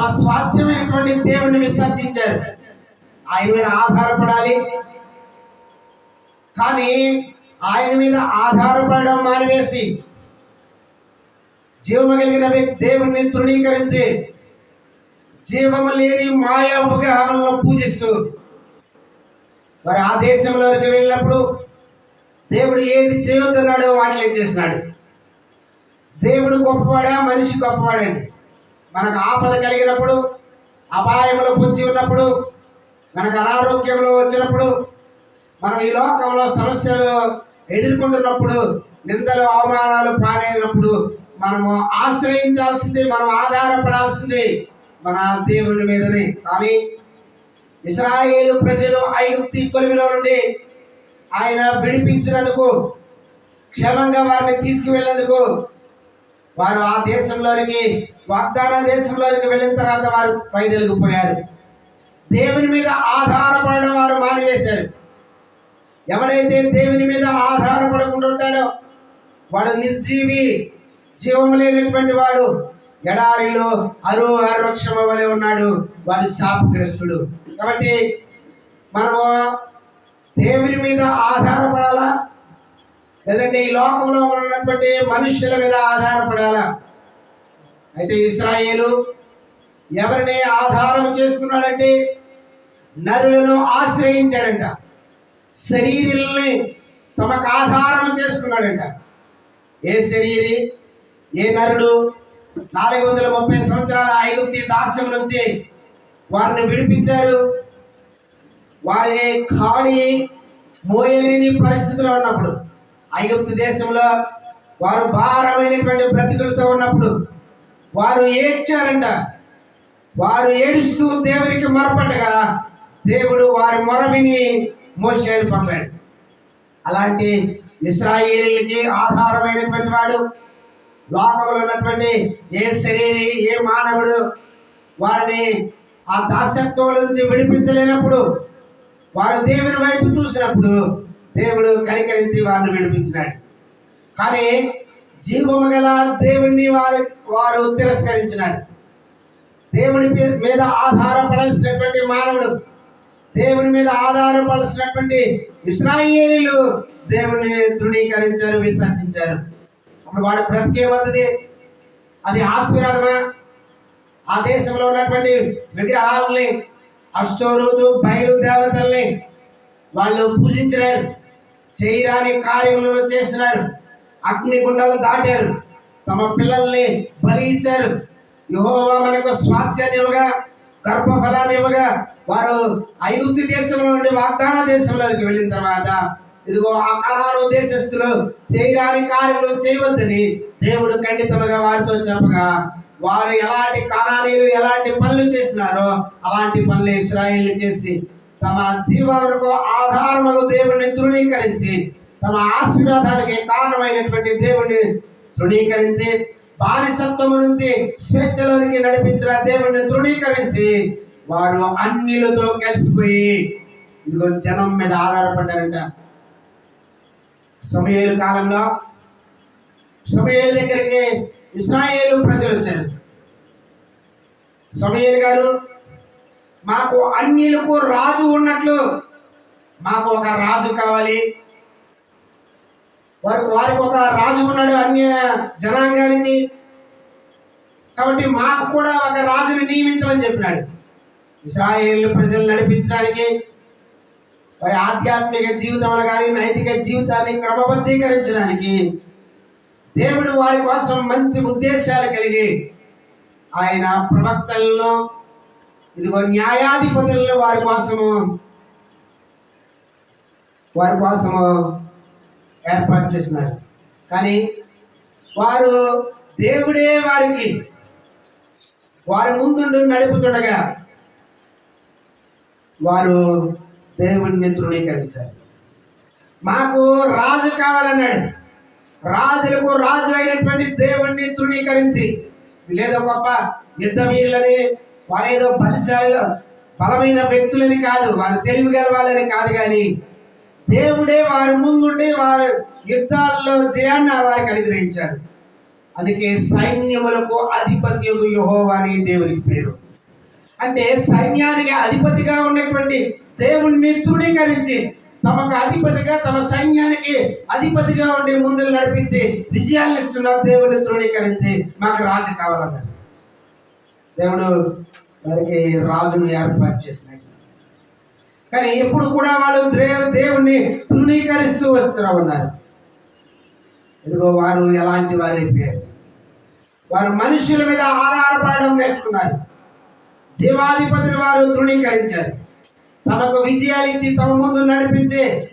తమ స్వాస్థ్యమైనటువంటి దేవుని విసర్జించారు. ఆయన మీద ఆధారపడాలి. కానీ ఆయన మీద ఆధారపడడం మానివేసి జీవము కలిగిన వ్యక్తి దేవుణ్ణి తృణీకరించి జీవము లేని మాయా విగ్రహాలను పూజిస్తూ మరి ఆ దేశంలోకి వెళ్ళినప్పుడు దేవుడు ఏది చేయొద్దున్నాడో వాటిని చేసినాడు? దేవుడు గొప్పవాడా? మనిషి గొప్పవాడండి. మనకు ఆపద కలిగినప్పుడు అపాయములు పొంచి ఉన్నప్పుడు మనకు అనారోగ్యంలో వచ్చినప్పుడు మనం ఈ లోకంలో సమస్యలు ఎదుర్కొంటున్నప్పుడు నిందలు అవమానాలు పాలైనప్పుడు మనము ఆశ్రయించాల్సింది మనం ఆధారపడాల్సింది మన దేవుని మీదనే. కానీ ఇస్రాయేలు ప్రజలు ఐగుప్తి కొలిమిలో నుండి ఆయన విడిపించినందుకు క్షేమంగా వారిని తీసుకువెళ్ళేందుకు వారు ఆ దేశంలోనికి వాగ్దాన దేశంలోనికి వెళ్ళిన తర్వాత వారు పైదెలిగిపోయారు. దేవుని మీద ఆధారపడడం వారు మానివేశారు. ఎవడైతే దేవుని మీద ఆధారపడకుండా ఉంటాడో వాడు నిర్జీవి జీవం లేనటువంటి వాడు ఎడారిలో అరు అరుక్షమ వలె ఉన్నాడు. వాడు శాపగ్రస్తుడు. కాబట్టి మనము దేవుని మీద ఆధారపడాలా? లేదంటే ఈ లోకంలో ఉన్నటువంటి మనుష్యుల మీద ఆధారపడాలా. అయితే ఇస్రాయేలు ఎవరిని ఆధారం చేసుకున్నాడంటే నరులను ఆశ్రయించాడంట. శరీరుల్ని తమకు ఆధారం చేసుకున్నాడంట. ఏ శరీరి ఏ నరుడు నాలుగు వందల ముప్పై సంవత్సరాల ఐగుప్తి దాస్యం నుంచి వారిని విడిపించారు. వారి కాడి మోయలేని పరిస్థితిలో ఉన్నప్పుడు ఐగుప్తు దేశంలో వారు భారమైనటువంటి బ్రతుకులతో ఉన్నప్పుడు వారు ఏడ్చారంట. వారు ఏడుస్తూ దేవునికి మొరపట్టగా దేవుడు వారి మొర విని మోషేని పంపాడు. అలాంటి ఇస్రాయేలీలకి ఆధారమైనటువంటి వాడు లోకంలో ఉన్నటువంటి ఏ శరీరి ఏ మానవుడు వారిని ఆ దాసత్వం నుంచి విడిపించలేనప్పుడు వారు దేవుని వైపు చూసినప్పుడు దేవుడు కనికరించి వారిని విడిపించినాడు. కానీ జీవము గల దేవుణ్ణి వారి వారు తిరస్కరించినారు. దేవుడి మీద ఆధారపడాల్సినటువంటి మానవుడు దేవుని మీద ఆధారపడాల్సినటువంటి ఇస్రాయేలీలు దేవుని తృణీకరించారు విసర్జించారు. అప్పుడు వాడు బ్రతికేమవుతుంది అది ఆశీర్వాదమా? ఆ దేశంలో ఉన్నటువంటి విగ్రహాలని అష్టోరోజు బయలు దేవతల్ని వాళ్ళు పూజించినారు. చేయరాని కార్యములను చేసినారు. అగ్నిగుండాలు దాటారు. తమ పిల్లల్ని బలి ఇచ్చారు. యెహోవా మనకు స్వాస్థ్యాన్ని ఇవ్వగా గర్భఫలాన్ని ఇవ్వగా వారు ఐగుప్తి దేశంలో నుండి వాగ్దాన దేశంలోకి వెళ్ళిన తర్వాత ఇదిగో ఆ కళాను దేశస్తులు చేయరాని కార్యములు చేయవద్దని దేవుడు ఖండితముగా వారితో చెప్పగా వారు ఎలాంటి కానానీలు ఎలాంటి పనులు చేసినారో అలాంటి పనులు ఇస్రాయిల్ చేసి తమ జీవములకు ఆధారములకు దేవుడిని తృణీకరించి తమ ఆశీర్వాదానికి కారణమైనటువంటి దేవుడిని తృణీకరించి బానిసత్వము నుంచి స్వేచ్ఛలోనికి నడిపించిన దేవుడిని తృణీకరించి వారు అన్నిలతో కలిసిపోయి ఇదిగో జనం మీద ఆధారపడ్డారంట. సమయలు కాలంలో సమయలు దగ్గరికి ఇస్రాయేలు ప్రజలు వచ్చారు. సమయలు గారు మాకు అన్నిలకు రాజు ఉన్నట్లు మాకు ఒక రాజు కావాలి. వారు వారికి ఒక రాజు ఉన్నాడు అన్య జనాంగానికి. కాబట్టి మాకు కూడా ఒక రాజుని నియమించమని చెప్పినాడు. ఇస్రాయేల్ ప్రజలు నడిపించడానికి వారి ఆధ్యాత్మిక జీవితంలో కానీ నైతిక జీవితాన్ని క్రమబద్ధీకరించడానికి దేవుడు వారి కోసం మంచి ఉద్దేశాలు కలిగి ఆయన ప్రవక్తలను ఇదిగో న్యాయాధిపతులు వారి కోసము వారి కోసము ఏర్పాటు చేసినారు. కానీ వారు దేవుడే వారికి వారి ముందుండి నడుపుతుండగా వారు దేవుడిని తృణీకరించారు మాకు రాజు కావాలన్నాడు. రాజులకు రాజు అయినటువంటి దేవుణ్ణి తృణీకరించి లేదో గొప్ప యుద్ధ వీరులని వారేదో బలిశాలు బలమైన వ్యక్తులని కాదు వారు తెలివి గల వాళ్ళని కాదు కానీ దేవుడే వారి ముందుండి వారు యుద్ధాల్లో జయాన్ని వారికి అనుగ్రహించాడు అందుకే సైన్యములకు అధిపతి యహోవా అని దేవునికి పేరు. అంటే సైన్యానికి అధిపతిగా ఉన్నటువంటి దేవుణ్ణి తృణీకరించి తమకు అధిపతిగా తమ సైన్యానికి అధిపతిగా ఉండి ముందులు నడిపించి విజయాలు ఇస్తున్న దేవుడిని తృణీకరించి మాకు రాజు కావాలన్నారు. దేవుడు వారికి రాజును ఏర్పాటు చేసినట్టు. కానీ ఎప్పుడు కూడా వాళ్ళు దే- దేవుణ్ణి తృణీకరిస్తూ వస్తూ ఉన్నారు. ఇదిగో వారు ఎలాంటి వారైపోయారు వారు మనుషుల మీద ఆధారపడడం నేర్చుకున్నారు. జీవాధిపతిని వారు తృణీకరించారు. తమకు విజయాలు ఇచ్చి తమ ముందు నడిపించే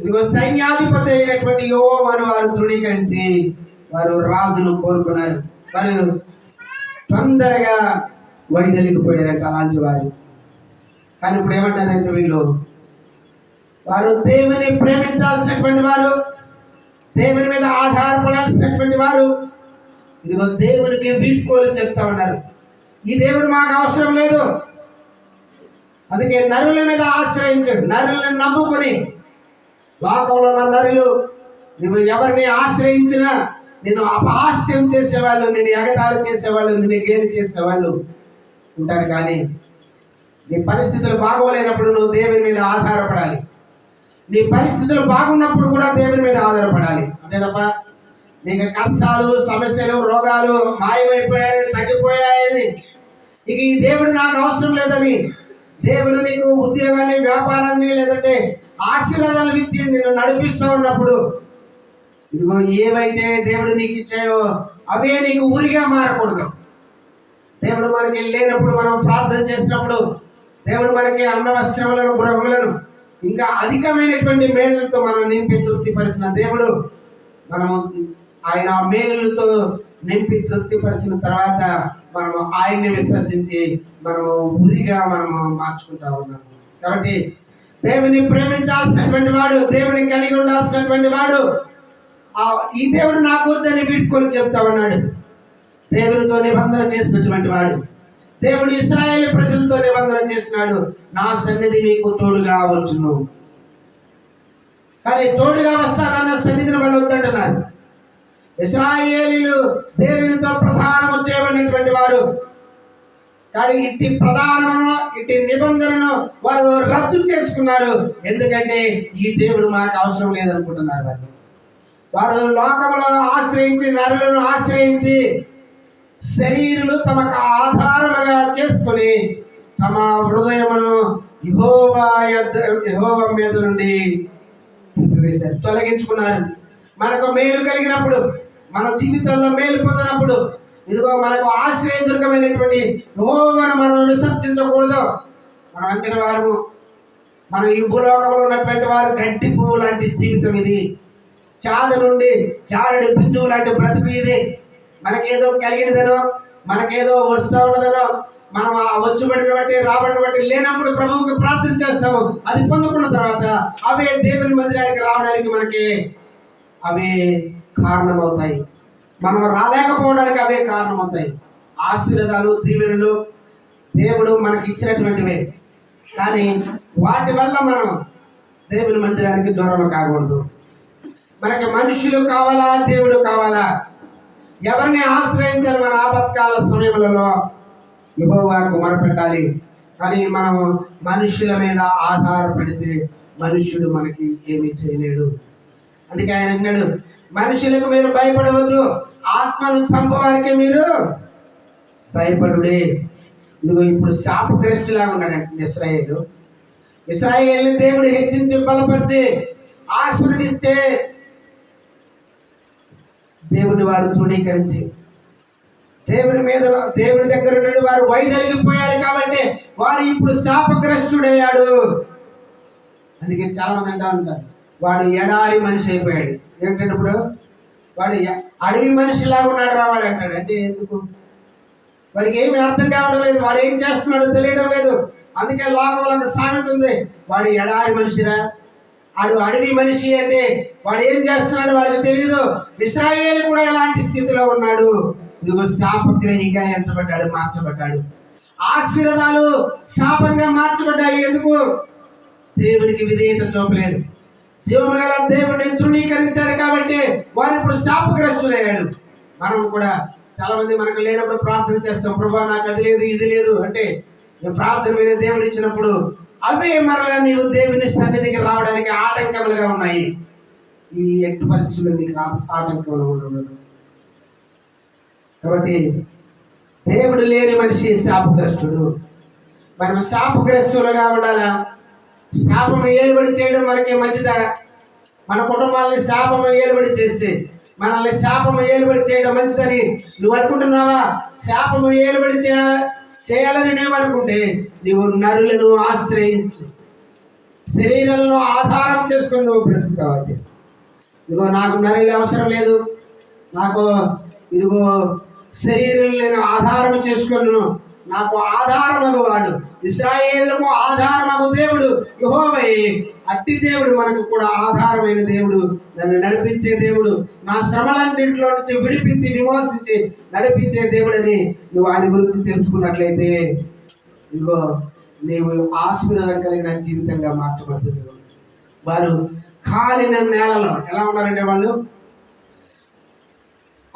ఇదిగో సైన్యాధిపతి అయినటువంటి యోవాను వారు తృణీకరించి వారు రాజును కోరుకున్నారు. వారు తొందరగా వైదొలిగిపోయారంట అలాంటి వారు. కానీ ఇప్పుడు ఏమంటారంటే వీళ్ళు? వారు దేవుని ప్రేమించాల్సినటువంటి వారు దేవుని మీద ఆధారపడాల్సినటువంటి వారు. ఇదిగో దేవునికి వీడ్కోలు చెప్తా ఉన్నారు. ఈ దేవుడు మాకు అవసరం లేదు. అందుకే నరుల మీద ఆశ్రయించదు నరులను నమ్ముకొని. లోకంలో ఉన్న నరులు నువ్వు ఎవరిని ఆశ్రయించినా నేను అపహాస్యం చేసేవాళ్ళు నేను ఎగతాళి చేసేవాళ్ళు నేను గేలి చేసేవాళ్ళు. ఉంటారు కానీ నీ పరిస్థితులు బాగోలేనప్పుడు నువ్వు దేవుని మీద ఆధారపడాలి. నీ పరిస్థితులు బాగున్నప్పుడు కూడా దేవుని మీద ఆధారపడాలి. అంతే తప్ప నీకు కష్టాలు సమస్యలు రోగాలు మాయమైపోయాయని తగ్గిపోయాయని ఇక ఈ దేవుడు నాకు అవసరం లేదని దేవుడు నీకు ఉద్యోగాన్ని వ్యాపారాన్ని లేదంటే ఆశీర్వాదాలు ఇచ్చి నేను నడిపిస్తూ ఉన్నప్పుడు ఇదిగో ఏవైతే దేవుడు నీకు ఇచ్చాయో అవే నీకు ఊరిగా మారకూడదు. దేవుడు మనకి లేనప్పుడు మనం ప్రార్థన చేసినప్పుడు దేవుడు మనకి అన్న వస్త్రములను గృహములను ఇంకా అధికమైనటువంటి మేలులతో మనం నింపి తృప్తిపరిచిన దేవుడు మనము ఆయన ఆ మేలులతో నింపి తృప్తిపరిచిన తర్వాత మనము ఆయన్ని విసర్జించి మనము ఉరిగా మనము మార్చుకుంటా ఉన్నాము. కాబట్టి దేవుని ప్రేమించాల్సినటువంటి వాడు దేవుని కలిగి ఉండాల్సినటువంటి వాడు ఈ దేవుడు నాకు వద్దని వీడుకొని చెప్తా ఉన్నాడు. దేవునితో నిబంధన చేసినటువంటి వాడు. దేవుడు ఇస్రాయేల్ ప్రజలతో నిబంధన చేసినాడు. నా సన్నిధి మీకు తోడుగా వచ్చును. కానీ తోడుగా వస్తానన్న సన్నిధిని వాళ్ళు వద్దంటున్నారు. ఇస్రాయేలీలు దేవునితో ప్రధానము చేయబడినటువంటి వారు. కానీ ఇట్టి ప్రధానమును ఇట్టి నిబంధనను వారు రద్దు చేసుకున్నారు. ఎందుకంటే ఈ దేవుడు మాకు అవసరం లేదనుకుంటున్నారు వాళ్ళు. వారు లోకంలో ఆశ్రయించి నరులను ఆశ్రయించి శరీరులు తమకు ఆధారముగా చేసుకొని తమ హృదయమును యహోవా యొద్ద మీద నుండి తిప్పివేశారు తొలగించుకున్నారు. మనకు మేలు కలిగినప్పుడు మన జీవితంలో మేలు పొందినప్పుడు ఇదిగో మనకు ఆశ్రయదుర్గమైనటువంటి యహోవాను మనం విసర్జించకూడదు. మనం అంతిన వారు మన ఈ భూలోకంలో ఉన్నటువంటి వారు గడ్డి పువ్వు లాంటి జీవితం ఇది. చాద నుండి చారడి బిందువు లాంటి బ్రతుకు ఇది. మనకేదో కలిగినదనో మనకేదో వస్తూ ఉన్నదనో మనం ఆ వచ్చుబడిన బట్టి రాబడిని బట్టి లేనప్పుడు ప్రభువుకి ప్రార్థన చేస్తాము. అది పొందుకున్న తర్వాత అవే దేవుని మందిరానికి రావడానికి మనకి అవే కారణమవుతాయి. మనం రాలేకపోవడానికి అవే కారణమవుతాయి. ఆశీర్వాదాలు దీవెనలు దేవుడు మనకి ఇచ్చినటువంటివే కానీ వాటి వల్ల మనం దేవుని మందిరానికి దూరం కాకూడదు. మనకి మనుషులు కావాలా దేవుడు కావాలా? ఎవరిని ఆశ్రయించాలి మన ఆపత్కాల సమయంలో యహోవాకు మొరపెట్టాలి కానీ మనము మనుషుల మీద ఆధారపడితే మనుష్యుడు మనకి ఏమీ చేయలేడు. అందుకే ఆయన అన్నాడు మనుషులకు మీరు భయపడవద్దు. ఆత్మను చంపవారికి మీరు భయపడుడే. ఇదిగో ఇప్పుడు శాపగ్రస్తులా ఉన్నాడు ఇస్రాయేలు ఇస్రాయేల్ని దేవుడు హెచ్చించి బలపరిచి ఆశీర్వదిస్తే దేవుని వారు తృణీకరించి. దేవుని మీద దేవుని దగ్గర నుండి వారు వైదొలిగిపోయారు కాబట్టి వారు ఇప్పుడు శాపగ్రస్తుడయ్యాడు. అందుకే చాలా మంది అంటా ఉంటారు వాడు ఎడారి మనిషి అయిపోయాడు. ఏంటంటే ఇప్పుడు? వాడు అడవి అడవి మనిషిలాగా ఉన్నాడు రావాడు అంటాడు. అంటే ఎందుకు? వాడికి ఏమి అర్థం కావడం లేదు. వాడు ఏం చేస్తున్నాడో తెలియడం లేదు. అందుకే లోకంలో సామెత ఉంది. వాడు ఎడారి మనిషిరా? వాడు అడవి మనిషి అంటే వాడు ఏం చేస్తున్నాడు వాడికి తెలియదు ఇస్రాయేల్ కూడా ఎలాంటి స్థితిలో ఉన్నాడు? ఇదిగో శాపగ్రహిగా ఎంచబడ్డాడు మార్చబడ్డాడు. ఆశీర్వాదాలు శాపంగా మార్చబడ్డాయి. ఎందుకు? దేవునికి విధేయత చూపలేదు. జీవమగల దేవుని తృణీకరించారు కాబట్టి వారు ఇప్పుడు శాపగ్రస్తులయ్యాడు మనం కూడా చాలా మంది మనకు లేనప్పుడు ప్రార్థన చేస్తాం ప్రభా నాకు అది లేదు ఇది లేదు. అంటే ప్రార్థన మీద దేవుడు ఇచ్చినప్పుడు అవే మరలా నీవు దేవుని సన్నిధికి రావడానికి ఆటంకములుగా ఉన్నాయి. ఇవి ఎట్టి పరిస్థితుల్లో నీకు ఆటంకములు ఉండదు కాబట్టి దేవుడు లేని మనిషి శాపగ్రస్తుడు. మనం శాపగ్రస్తులుగా ఉండాలా? శాపం ఏలుబడి చేయడం మనకి మంచిదా? మన కుటుంబాలని శాపం ఏలుబడి చేస్తే మనల్ని శాపం ఏలుబడి చేయడం మంచిదని నువ్వు అనుకుంటున్నావా? శాపం ఏలుబడి చే చేయాలని నువ్వు అనుకుంటే నీవు నరులను ఆశ్రయించు. శరీరంలో ఆధారం చేసుకొని నువ్వు బ్రతుకుతావు అయితే. ఇదిగో నాకు నరులు అవసరం లేదు. నాకు ఇదిగో శరీరం నేను ఆధారం చేసుకున్నాను నాకు ఆధారమగు వాడు. ఇస్రాయేళ్ళకు ఆధారమగు దేవుడు యెహోవా. అట్టి దేవుడు మనకు కూడా ఆధారమైన దేవుడు. నన్ను నడిపించే దేవుడు. నా శ్రమలన్నింటిలో నుంచి విడిపించి విమోచించి నడిపించే దేవుడని నువ్వు ఆయన గురించి తెలుసుకున్నట్లయితే ఇదిగో నీవు ఆశీర్వాదం కలిగిన జీవితంగా మార్చబడుతుంది. వారు కాలిన నేలలో ఎలా ఉన్నారంటే వాళ్ళు?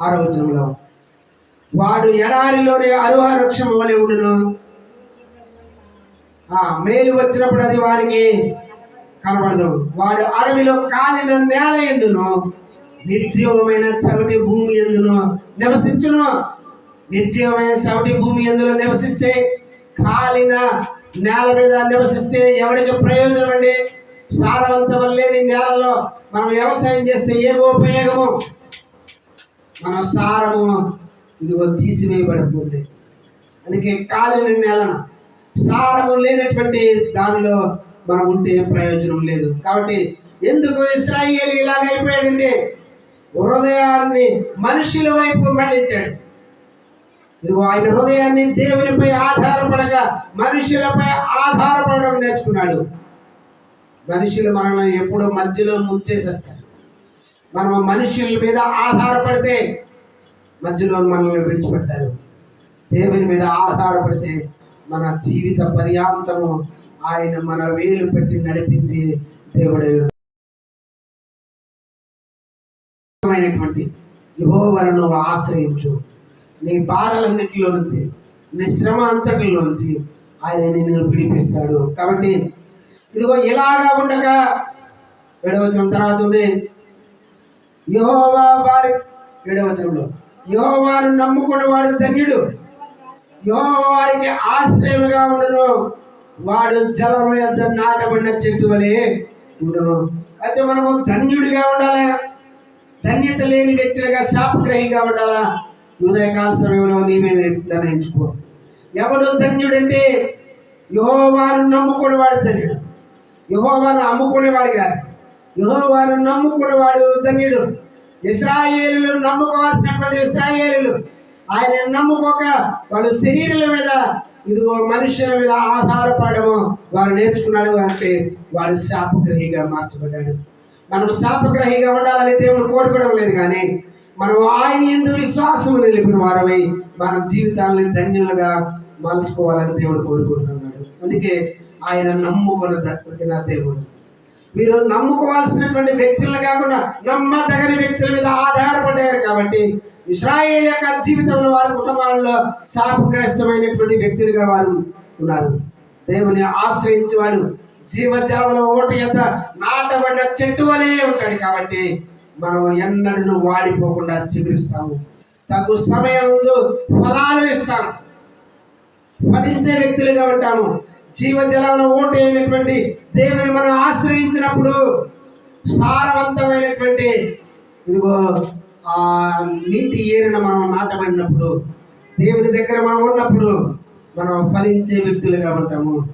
ఆరోచనలో వాడు ఎడారిలోని అరుహ వృక్షం వలె ఉండును. ఆ మేలు వచ్చినప్పుడు అది వారికి కనబడదు. వాడు అడవిలో కాలిన నేల ఎందును నిర్జీవమైన చవిటి భూమి ఎందును నివసించును. నిర్జీవమైన చవిటి భూమి ఎందులో నివసిస్తే కాలిన నేల మీద నివసిస్తే ఎవరికి ప్రయోజనం అండి? సారవంతం లేని నేలలో మనం వ్యవసాయం చేస్తే ఏమో ఉపయోగము? మన సారము ఇదిగో తీసివేయబడిపోతుంది అందుకే కాలిన నేలను సారము లేనటువంటి దానిలో మనం ఉంటే ఏం ప్రయోజనం లేదు. కాబట్టి ఎందుకు ఇస్రాయేల్ ఇలాగ అయిపోయాడంటే హృదయాన్ని మనుషుల వైపు మళ్ళించాడు. ఇదిగో ఆయన హృదయాన్ని దేవునిపై ఆధారపడక మనుషులపై ఆధారపడడం నేర్చుకున్నాడు. మనుషులు మనల్ని ఎప్పుడో మధ్యలో ముంచేసేస్తారు. మనం మనుషుల మీద ఆధారపడితే మధ్యలో మనల్ని విడిచిపెడతారు. దేవుని మీద ఆధారపడితే మన జీవిత పర్యాంతము ఆయన మన వేలు పెట్టి నడిపించి దేవుడు. యహోవను ఆశ్రయించు. నీ బాధలన్నిటిలో నుంచి నీ శ్రమ అంతటిలోంచి ఆయన నిన్ను విడిపిస్తాడు. కాబట్టి ఇదిగో ఇలాగా ఉండగా ఏడవచనం తర్వాత ఉంది. యహోవా వారి ఏడవచనంలో యోవాను నమ్ముకున్న వాడు ధన్యుడు. యోవారికి వారికి ఆశ్రయముగా ఉండను. వాడు జలము యొద్ద నాటబడిన చెట్టు వలె ఉండను. అయితే మనము ధన్యుడిగా ఉండాలా? ధన్యత లేని వ్యక్తులుగా శాపగ్రహిగా ఉండాలా? ఉదయకాల సమయంలో నీవే నిర్ణయించుకో. ఎవడు ధన్యుడంటే యహోవాను నమ్ముకునేవాడు ధన్యుడు. యహోవాను అమ్ముకునేవాడు కాదు. యహోవాను నమ్ముకునేవాడు ధన్యుడు. ఇస్రాయేలు నమ్ముకోవాల్సినటువంటి ఇస్రాయేలు ఆయన నమ్ముకోక వాళ్ళు శరీరాల మీద ఇదిగో మనుషుల మీద ఆధారపడము. వారు నేర్చుకున్నాడు అంటే వాడు శాపగ్రహిగా మార్చబడ్డాడు. మనం శాపగ్రహిగా ఉండాలని దేవుడు కోరుకోవడం లేదు కానీ మనం ఆయన ఎందు విశ్వాసం నిలిపిన వారమై మన జీవితాలను ధన్యులుగా మలుచుకోవాలని దేవుడు కోరుకుంటున్నాడు. అందుకే ఆయన నమ్ముకున్న దక్కిన దేవుడు. మీరు నమ్ముకోవాల్సినటువంటి వ్యక్తులు కాకుండా నమ్మదగని వ్యక్తుల మీద ఆధారపడ్డారు కాబట్టి ఇస్రాయేల్ యొక్క జీవితంలో వారి కుటుంబాలలో శాపగ్రస్తమైనటువంటి వ్యక్తులుగా వారు ఉన్నారు. దేవుని ఆశ్రయించేవాడు జీవజాలంలో ఓట ఎంత నాటబడ్డ చెట్టు వలె ఉంటాడు కాబట్టి మనం ఎన్నడూ వాడిపోకుండా చిగురిస్తాము. తగు సమయం ముందు ఫలాలు ఇస్తాం ఫలించే వ్యక్తులుగా ఉంటాము. జీవజలంలో ఓటు అయినటువంటి దేవుని మనం ఆశ్రయించినప్పుడు సారవంతమైనటువంటి ఇదిగో ఆ నీటి ఏరిన మనం నాటబడినప్పుడు దేవుని దగ్గర మనం ఉన్నప్పుడు మనం ఫలించే వ్యక్తులుగా ఉంటాము.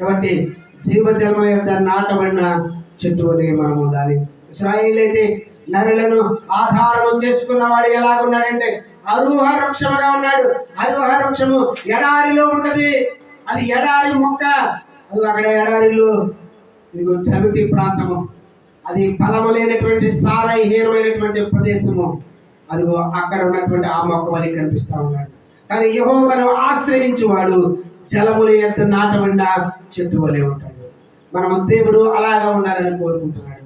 కాబట్టి జీవజన్మ యొక్క నాటబడిన చెట్టు వలె మనం ఉండాలి. ఇస్రాయిల్ అయితే నరులను ఆధారం చేసుకున్న వాడు ఎలాగున్నాడంటే అరుహ వృక్షముగా ఉన్నాడు. అరుహ వృక్షము ఎడారిలో ఉంటది. అది ఎడారి మొక్క. అది అక్కడ ఎడారిలో. ఇదిగో చవిటి ప్రాంతము. అది ఫలము లేనటువంటి సారహీనమైనటువంటి ప్రదేశము. అదిగో అక్కడ ఉన్నటువంటి ఆ మొక్క వలె కనిపిస్తా ఉన్నాడు. కానీ యహోవను ఆశ్రయించేవాడు జలములు ఎంత నాటబడిన చెట్టు వలె ఉంటాడు. మనము దేవుడు అలాగా ఉండాలని కోరుకుంటున్నాడు.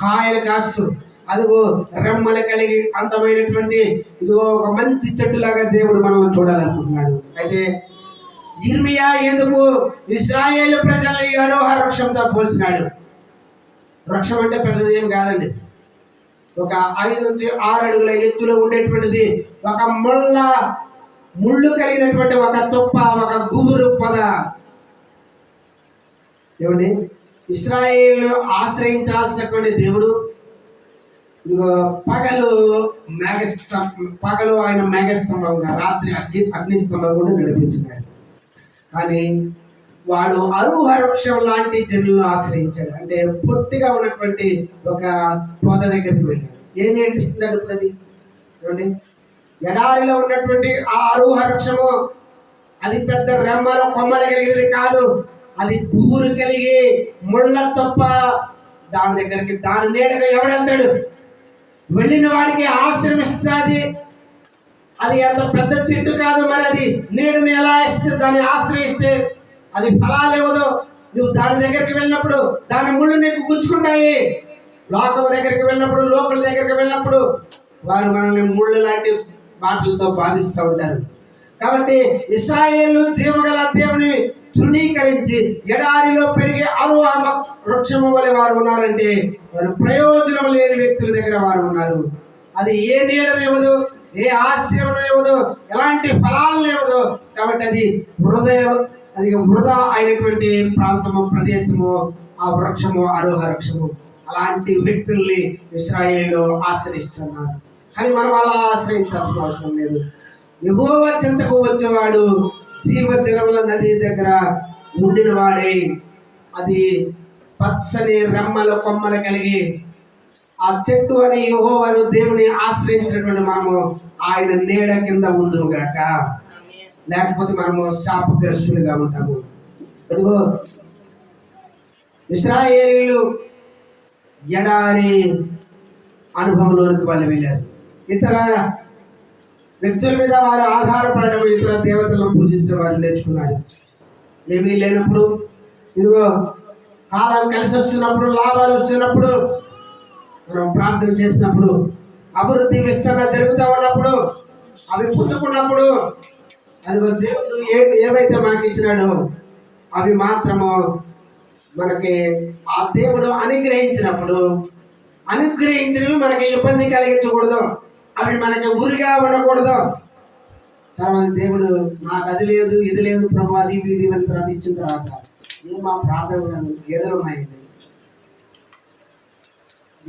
కాయలు కాస్తూ అదిగో రెమ్మలు కలిగి అందమైనటువంటి ఇదిగో ఒక మంచి చెట్టులాగా దేవుడు మనం చూడాలనుకుంటున్నాడు. అయితే ఇర్మియా ఎందుకు? ఇస్రాయేల్ ప్రజల అరోహ వృక్షంతో పోల్చినాడు. వృక్షం అంటే పెద్దది ఏం కాదండి. ఒక ఐదు నుంచి ఆరు అడుగుల ఎత్తులో ఉండేటువంటిది. ఒక ముళ్ళ ముళ్ళు కలిగినటువంటి ఒక తుప్ప ఒక గుబురు పద. ఏమండి? ఇస్రాయేల్ ఆశ్రయించాల్సినటువంటి దేవుడు? ఇదిగో పగలు మేఘస్తం పగలు ఆయన మేఘస్తంభంగా రాత్రి అగ్ని అగ్నిస్తంభం కూడా నడిపించినాడు. కానీ వాడు అరుహ వృక్షం లాంటి జనులను ఆశ్రయించాడు. అంటే పొట్టిగా ఉన్నటువంటి ఒక పొద దగ్గరికి వెళ్ళాడు. ఏం నేర్పిస్తుంది ఇప్పుడు అది చూడండి ఎడారిలో ఉన్నటువంటి ఆ అరుహ వృక్షము అది పెద్ద రెమ్మల కొమ్మలు కలిగినది కాదు. అది గుబురు కలిగి ముళ్ళ తప్ప దాని దగ్గరికి దాని నీడగా ఎవడెళ్తాడు? వెళ్ళిన వాడికి ఆశ్రమిస్తుంది అది అంత పెద్ద చెట్టు కాదు మరి అది. నీడని ఎలా ఇస్తే దాన్ని ఆశ్రయిస్తే అది ఫలాలు ఇవ్వదు. నువ్వు దాని దగ్గరికి వెళ్ళినప్పుడు దాని ముళ్ళు నీకు గుచ్చుకుంటాయి. లోకం దగ్గరికి వెళ్ళినప్పుడు లోకల దగ్గరికి వెళ్ళినప్పుడు వారు మనల్ని ముళ్ళు లాంటి మాటలతో బాధిస్తూ ఉంటారు. కాబట్టి ఇస్రాయేలు జీవగల దేవుని తృణీకరించి ఎడారిలో పెరిగే అరువామ వృక్షము వలె వారు ఉన్నారంటే వారు ప్రయోజనం లేని వ్యక్తుల దగ్గర వారు ఉన్నారు. అది ఏ నీడనివ్వదు ఏ ఆశ్చర్యం లేవదు? ఎలాంటి ఫలాలు లేవదు? కాబట్టి అది హృదయం అది వృధా అయినటువంటి ప్రాంతము ప్రదేశము ఆ వృక్షము అరోహ వృక్షము. అలాంటి వ్యక్తుల్ని ఇస్రాయేల్లో ఆశ్రయిస్తున్నారు. కానీ మనం అలా ఆశ్రయించాల్సిన అవసరం లేదు. ఎగువ చింతకు వచ్చేవాడు జీవ జలముల నది దగ్గర ఉండిన వాడే అది పచ్చని రెమ్మల కొమ్మలు కలిగి ఆ చెట్టు అని యహోవను దేవుని ఆశ్రయించినటువంటి మనము ఆయన నీడ కింద ఉండును గాక. లేకపోతే మనము శాపగ్రస్తులుగా ఉంటాము. అదిగో ఇస్రాయేలీలు ఎడారి అనుభవంలోనికి వాళ్ళు వెళ్ళారు. ఇతర వ్యక్తుల మీద వారు ఆధారపడడం ఇతర దేవతలను పూజించడం వారు నేర్చుకున్నారు. ఏమీ లేనప్పుడు ఇదిగో కాలం కలిసి వస్తున్నప్పుడు లాభాలు వస్తున్నప్పుడు మనం ప్రార్థన చేసినప్పుడు అభివృద్ధి విస్తరణ జరుగుతూ ఉన్నప్పుడు అవి పుట్టుకున్నప్పుడు అదిగో దేవుడు ఏ ఏవైతే మనకి ఇచ్చినాడో అవి మాత్రము మనకి ఆ దేవుడు అనుగ్రహించినప్పుడు అనుగ్రహించినవి మనకి ఇబ్బంది కలిగించకూడదు. అవి మనకి ఊరిగా ఉండకూడదు. చాలా మంది దేవుడు నాకు అది లేదు ఇది లేదు ప్రభు అది ఇది తర్వాత ఇచ్చిన తర్వాత ఏం మా ప్రార్థన గేదెలు ఉన్నాయండి?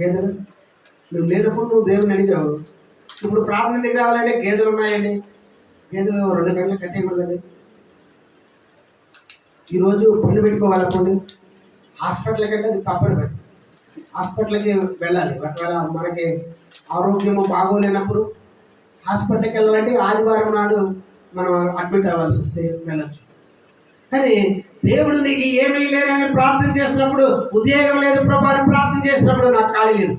గేదెలు? నువ్వు లేనప్పుడు నువ్వు దేవుని అడిగావు. ఇప్పుడు ప్రార్థన దగ్గర రావాలంటే గేదెలు ఉన్నాయండి. గేదెలు రెండు గంటలు కట్టేయకూడదండి. ఈరోజు పళ్ళు పెట్టుకోవాలనుకోండి హాస్పిటల్ కంటే అది తప్పని పని. హాస్పిటల్కి వెళ్ళాలి. ఒకవేళ మనకి ఆరోగ్యము బాగోలేనప్పుడు హాస్పిటల్కి వెళ్ళాలంటే ఆదివారం నాడు మనం అడ్మిట్ అవ్వాల్సి వస్తే వెళ్ళచ్చు. కానీ దేవుడు నీకు ఏమీ లేరని ప్రార్థన చేసినప్పుడు ఉద్యోగం లేదు ప్రభా ప్రార్థన చేసినప్పుడు నాకు ఖాళీ లేదు.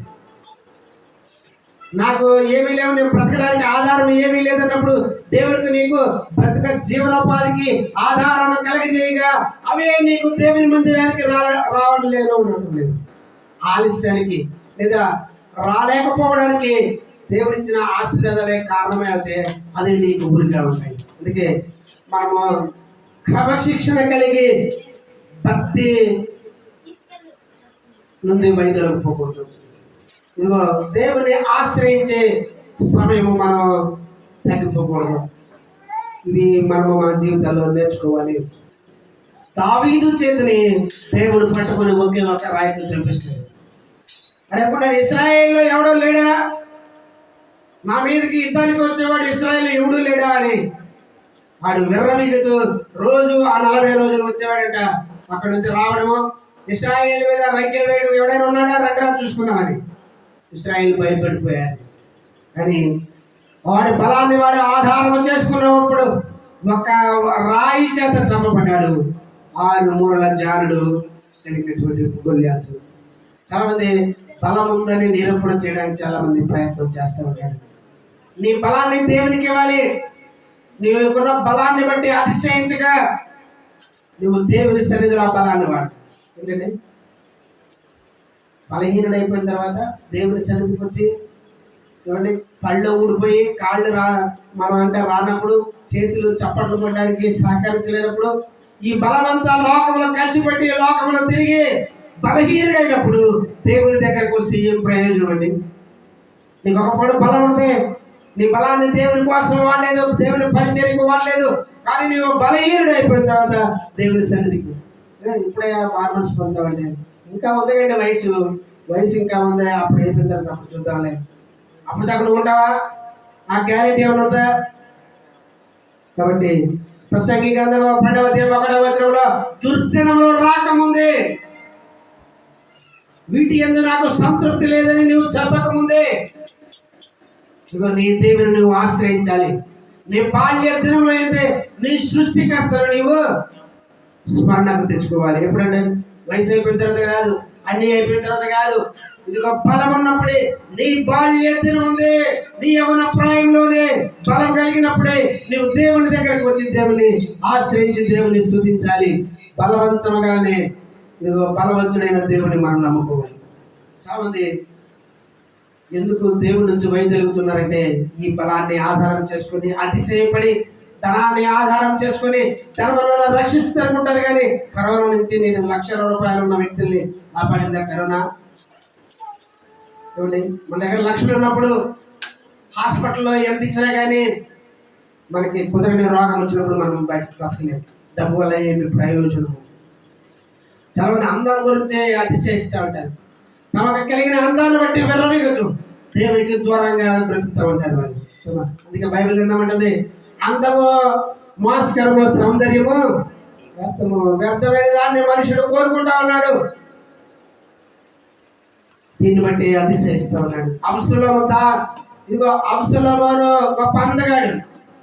నాకు ఏమీ లేవు నేను బ్రతకడానికి ఆధారం ఏమీ లేదన్నప్పుడు దేవుడికి నీకు బ్రతక జీవనోపాధికి ఆధారం కలిగజేయగా అవే నీకు దేవుని మందిరానికి రా రావడం లేదు ఉండటం లేదు. ఆలస్యానికి లేదా రాలేకపోవడానికి దేవుడిచ్చిన ఆశీర్వాదాలే కారణమే అయితే అది నీకు గురిగా ఉంటాయి. అందుకే మనము క్రమశిక్షణ కలిగి భక్తి నుండి వైదొలగిపోకూడదు ఇదిగో దేవుని ఆశ్రయించే సమయము మనం తగ్గిపోకూడదు. ఇవి మనము మన జీవితాల్లో నేర్చుకోవాలి. దావీదు చేతిని దేవుడు పట్టుకొని ఒకే ఒక రాయితో చంపిస్తుంది అదే ఎప్పుడు ఇస్రాయేల్లో ఎవడో లేడా? నా మీదకి యుద్ధానికి వచ్చేవాడు ఇస్రాయేల్ ఎవడు లేడా అని వాడు విర్రమీగుతూ రోజు ఆ నలభై రోజులు వచ్చేవాడట. అక్కడ నుంచి రావడము ఇస్రాయేల్ మీద రంకెలు వేయడం ఎవడైనా ఉన్నాడా? రంగరా చూసుకుందామని ఇస్రాయేల్ భయపడిపోయారు. కానీ వాడి బలాన్ని వాడు ఆధారం చేసుకున్నప్పుడు ఒక రాయి చేత చంపబడ్డాడు. ఆరు మూరల జానుడు కలిగినటువంటి గొల్లాచు చాలామంది బలం ఉందని నిరూపణ చేయడానికి చాలామంది ప్రయత్నం చేస్తూ ఉంటాడు నీ బలాన్ని దేవునికి ఇవ్వాలి. నీకున్న బలాన్ని బట్టి అతిశయించగా నువ్వు దేవుని సన్నిధిలో ఆ బలాన్ని వాడు. ఏంటండి బలహీనుడైపోయిన అయిపోయిన తర్వాత దేవుని సన్నిధికి వచ్చి ఏమండి? పళ్ళు ఊడిపోయి కాళ్ళు రా మనం అంటే రానప్పుడు చేతులు చప్పట్లు కొట్టడానికి సహకరించలేనప్పుడు ఈ బలమంతా లోకంలో కంచిపెట్టి లోకంలో తిరిగి బలహీనుడైనప్పుడు దేవుని దగ్గరకు వస్తే ఏం ప్రయోజనం అండి? నీకు ఒకప్పుడు బలం ఉంది నీ బలాన్ని దేవుని కోసం వాడలేదు దేవుని పరిచర్యకు వాడలేదు. కానీ నీవు బలహీనుడు అయిపోయిన తర్వాత దేవుని సన్నిధికి ఇప్పుడే మార్మల్స్ మనసు పొందామంటే ఇంకా ఉంది వయసు? వయసు ఇంకా ఉందా? అప్పుడు అయిపోయిన తర్వాత అప్పుడు చూద్దాంలే. అప్పుడు అక్కడ ఉంటావా? ఆ గ్యారెంటీ ఏమైనా ఉందా? కాబట్టి ప్రసంగి గ్రంథంలో పన్నెండవ దేవ ఒకటవ వచనంలో దుర్దినంలో రాకముందే వీటి ఎందు నాకు సంతృప్తి లేదని నువ్వు చెప్పకముందే ఇదిగో నీ దేవుని నువ్వు ఆశ్రయించాలి. నీ బాల్య దినంలో అయితే నీ సృష్టికర్తను నీవు స్మరణకు తెచ్చుకోవాలి. ఎప్పుడంటే వయసు అయిపోయిన తర్వాత కాదు అన్ని అయిపోయిన తర్వాత కాదు. ఇదిగో బలం ఉన్నప్పుడే నీ బాల్య ఉంది నీ యవన ప్రాయంలోనే బలం కలిగినప్పుడే నీవు దేవుని దగ్గరకు వచ్చి దేవుని ఆశ్రయించి దేవుని స్థుతించాలి బలవంతముగానే ఇదిగో బలవంతుడైన దేవుని మనం నమ్ముకోవాలి. చాలామంది ఎందుకు దేవుడి నుంచి వైదొలుగుతున్నారంటే ఈ బలాన్ని ఆధారం చేసుకుని అతిశయపడి ధనాన్ని ఆధారం చేసుకుని ధనం వల్ల రక్షిస్తారనుకుంటారు కానీ కరోనా నుంచి నేను లక్షల రూపాయలు ఉన్న వ్యక్తుల్ని కాపాడిందా కరోనా? ఏమండి? మన దగ్గర లక్ష్మి ఉన్నప్పుడు హాస్పిటల్లో ఎంత ఇచ్చినా కానీ మనకి కుదరని రోగం వచ్చినప్పుడు మనం బయట బతకలేము డబ్బు వల్ల ఏమి ప్రయోజనం? చాలా మంది అందం గురించే అతిశయిస్తూ ఉంటారు. తమకు కలిగిన అందాన్ని బట్టి విర్రవీగచ్చు దేవునికి దూరంగా బ్రతుకుతూ ఉంటారు వారు అందుకే బైబిల్ ఏంటంటే అందము మాస్కరము సౌందర్యము వ్యర్థము వ్యర్థమైన దాన్ని మనుషుడు కోరుకుంటా ఉన్నాడు. దీన్ని బట్టి అతిశయిస్తూ ఉన్నాడు. అంశంలో దా ఇదిగో అంశంలోను గొప్ప అందగాడు.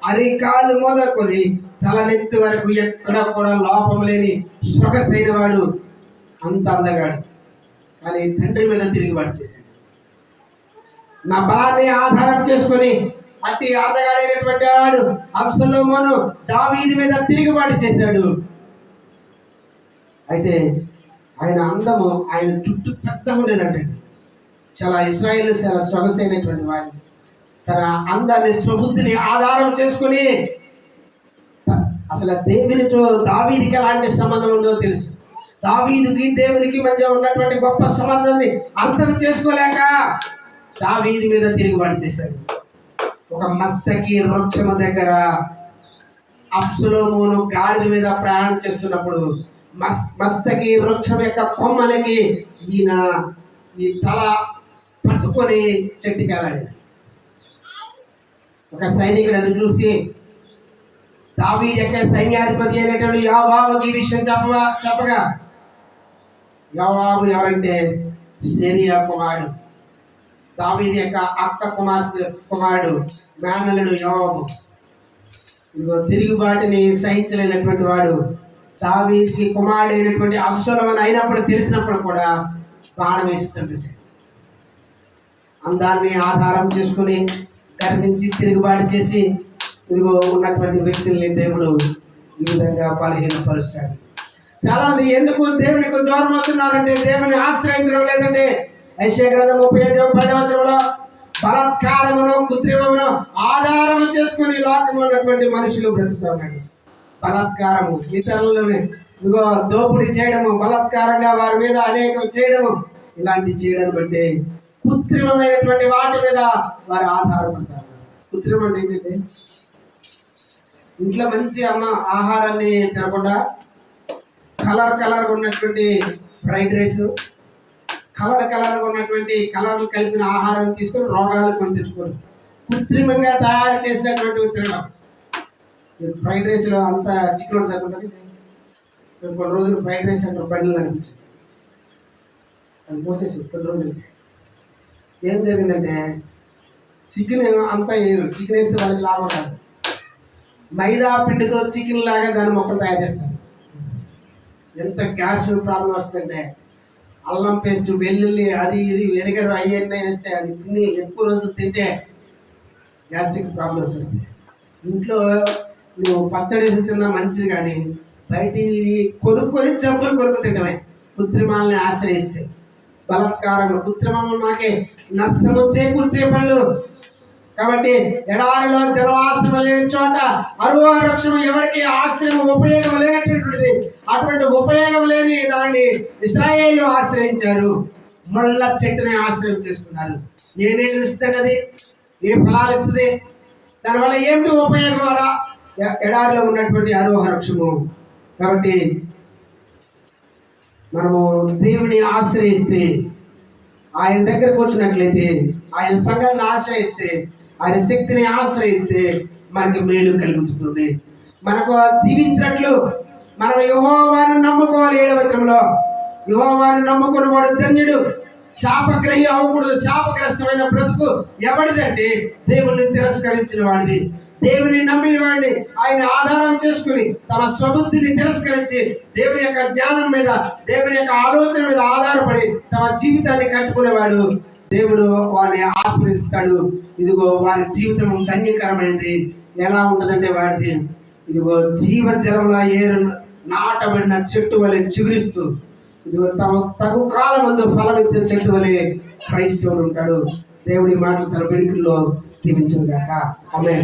అరికాలు మొదలుకొని తలనెత్తి వరకు ఎక్కడ కూడా లోపం లేని సొగసైన వాడు అంత అందగాడు. కానీ తండ్రి మీద తిరిగిబాటు చేశాడు. నా బలాన్ని ఆధారం చేసుకొని అట్టి ఆటగాడైనటువంటి వాడు అంశంలోను దావీది మీద తిరిగిబాటు చేశాడు. అయితే ఆయన అందము ఆయన చుట్టూ పెద్దగా ఉండేదంటండి చాలా ఇస్రాయేల్ చాలా సొగసైనటువంటి వాడు. తన అందాన్ని స్వబుద్ధిని ఆధారం చేసుకుని అసలు దేవునితో దావీదికి ఎలాంటి సంబంధం ఉందో తెలుసు. దావీదుకి దేవునికి మధ్య ఉన్నటువంటి గొప్ప సంబంధాన్ని అర్థం చేసుకోలేక దావీది మీద తిరుగుబాటు చేశాడు. ఒక మస్తకి వృక్షము దగ్గర అప్సులోమును గాలి మీద ప్రయాణం చేస్తున్నప్పుడు మస్ మస్తకి వృక్షం యొక్క కొమ్మలకి ఈయన ఈ తల పట్టుకొని చెట్టుకెళ్ళాడు ఒక సైనికుడు అది చూసి దావీ యొక్క సైన్యాధిపతి అయినటువంటి యోవాబుకి ఈ విషయం చెప్పగా చెప్పగా యోవాబు ఎవరంటే సేరియా కుమారుడు దావీది యొక్క అక్క కుమార్తె కుమారుడు మేనలుడు యోవాబు ఇదిగో తిరుగుబాటుని సహించలేనటువంటి వాడు దావీకి కుమారుడు అయినటువంటి అంశంలో అయినప్పుడు తెలిసినప్పుడు కూడా బాణం వేసి చంపేశాడు అందాన్ని ఆధారం చేసుకుని గర్వించి తిరుగుబాటు చేసి ఇదిగో ఉన్నటువంటి వ్యక్తుల్ని దేవుడు ఈ విధంగా బలహీనపరుస్తాడు. చాలా మంది ఎందుకు దేవునికి దూరం అవుతున్నారంటే దేవుని ఆశ్రయించడం లేదంటే? ఐశ్వర్య గ్రంథం ముప్పై ఐదు పడవచనంలో బలత్కారమును కృత్రిమమును ఆధారము చేసుకుని లోకంలో ఉన్నటువంటి మనుషులు బ్రతుకుతున్నాడు బలత్కారము ఇతరులని ఇదిగో దోపిడీ చేయడము బలాత్కారంగా వారి మీద అనేకం చేయడము ఇలాంటి చేయడం బట్టి కృత్రిమమైనటువంటి వాటి మీద వారు ఆధారపడతారు. కృత్రిమం ఏంటంటే ఇంట్లో మంచి అన్న ఆహారాన్ని తినకుండా కలర్ కలర్ ఉన్నటువంటి ఫ్రైడ్ రైస్ కలర్ కలర్ ఉన్నటువంటి కలర్లు కలిపిన ఆహారం తీసుకొని రోగాలు కొని తెచ్చుకోవడం. కృత్రిమంగా తయారు చేసినటువంటి తినడం ఫ్రైడ్ రైస్లో అంత చికెన్ ఉంటుంది అనుకుంటారు నేను కొన్ని రోజులు ఫ్రైడ్ రైస్ అంటే బండిలు అనిపించింది. అది పోసేసి కొన్ని రోజులకి. ఏం జరిగిందంటే చికెన్ అంతా వేయరు. చికెన్ వేస్తే వాళ్ళకి లాభం రాదు మైదా పిండితో చికెన్ లాగా దాని మొక్కలు తయారు చేస్తారు. ఎంత గ్యాస్ ప్రాబ్లం వస్తుందంటే అల్లం పేస్ట్ వెల్లుల్లి అది ఇది వెనిగర్ అవన్నీ వేస్తే అది తిని ఎక్కువ రోజులు తింటే గ్యాస్ట్రిక్ ప్రాబ్లమ్స్ వస్తాయి. ఇంట్లో నువ్వు పచ్చడి వేసి తిన్నా మంచిది కానీ బయట కొనుక్కొని జబ్బులు కొనుక్కు తింటమే. కృత్రిమాలని ఆశ్రయిస్తే. బలత్కారం మాకే నష్టం వచ్చే చేకూర్చే పనులు కాబట్టి ఎడారిలో జలవాసన లేని చోట అరువ వృక్షం ఎవరికి ఆశ్రయం ఉపయోగం లేనటువంటిది. అటువంటి ఉపయోగం లేని దాన్ని ఇస్రాయేలు ఆశ్రయించారు. ముళ్ళ చెట్టుని ఆశ్రయం చేసుకున్నారు. నేనేం ఇస్తుంది అది ఏ ఫలాలు ఇస్తుంది? దానివల్ల ఏమిటి ఉపయోగం అలా? ఎ- ఎడారిలో ఉన్నటువంటి అరువ వృక్షము కాబట్టి మనము దేవుని ఆశ్రయిస్తే ఆయన దగ్గరకు వచ్చినట్లయితే ఆయన సంఘాన్ని ఆశ్రయిస్తే ఆయన శక్తిని ఆశ్రయిస్తే మనకి మేలు కలుగుతుంది. మనకు జీవించినట్లు మనం యహోవాను నమ్ముకోవాలి ఏడవచనంలో యహోవాను నమ్ముకున్న వాడు ధన్యుడు. శాపగ్రహి అవ్వకూడదు. శాపగ్రస్తమైన బ్రతుకు ఎవడిదంటే దేవుణ్ణి తిరస్కరించిన వాడిది. దేవుని నమ్మిన వాడిని ఆయన ఆధారం చేసుకుని తమ స్వబుద్ధిని తిరస్కరించి దేవుని యొక్క జ్ఞానం మీద దేవుని యొక్క ఆలోచన మీద ఆధారపడి తమ జీవితాన్ని కట్టుకునేవాడు. దేవుడు వారిని ఆశ్రయిస్తాడు. ఇదిగో వారి జీవితం ధన్యకరమైనది. ఎలా ఉంటుందంటే వాడిది? ఇదిగో జీవ జలంలో ఏరు నాటబడిన చెట్టు వలె చిగురిస్తూ ఇదిగో తమ తగు కాలం ముందు ఫలమిచ్చిన చెట్టు వలె క్రైస్తవుడు ఉంటాడు. దేవుడి మాటలు తన పిడికిల్లో దీవించుగాక అమే